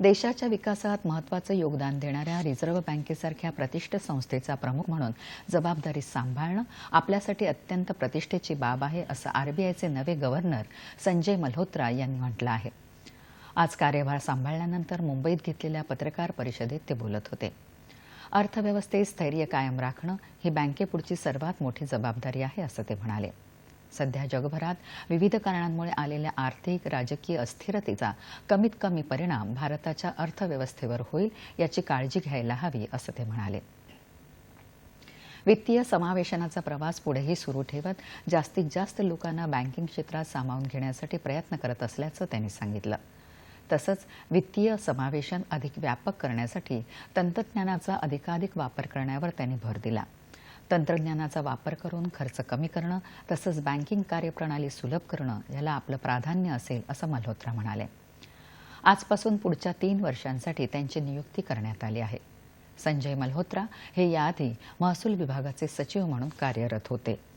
देशाच्या विकासात महत्त्वाचं योगदान देणाऱ्या रिझर्व्ह बँकेसारख्या प्रतिष्ठ संस्थेचा प्रमुख म्हणून जबाबदारी सांभाळणं आपल्यासाठी अत्यंत प्रतिष्ठेची बाब आहे असं आरबीआयचे नवे गव्हर्नर संजय मल्होत्रा यांनी म्हटलं आहे. आज कार्यभार सांभाळल्यानंतर मुंबईत घेतलेल्या पत्रकार परिषदेत ते बोलत होते. अर्थव्यवस्थेत स्थैर्य कायम राखणं ही बँकेपुढची सर्वात मोठी जबाबदारी आहे असं ते म्हणाले. सध्या जगभरात विविध कारणांमुळे आलेल्या आर्थिक राजकीय अस्थिरतेचा कमीत कमी परिणाम भारताच्या अर्थव्यवस्थेवर होईल याची काळजी घ्यायला हवी असं ते म्हणाले. वित्तीय समावेशनाचा प्रवास पुढेही सुरू ठेवत जास्तीत जास्त लोकांना बँकिंग क्षेत्रात सामावून घेण्यासाठी प्रयत्न करत असल्याचं त्यांनी सांगितलं. तसंच वित्तीय समावेशन अधिक व्यापक करण्यासाठी तंत्रज्ञानाचा अधिकाधिक वापर करण्यावर त्यांनी भर दिला. तंत्रज्ञानाचा वापर करून खर्च कमी करणं तसंच बँकिंग कार्यप्रणाली सुलभ करणं याला आपलं प्राधान्य असेल असं मल्होत्रा म्हणाले. आजपासून पुढच्या तीन वर्षांसाठी त्यांची नियुक्ती करण्यात आली आहे. संजय मल्होत्रा हे याआधी महसूल विभागाचे सचिव म्हणून कार्यरत होते.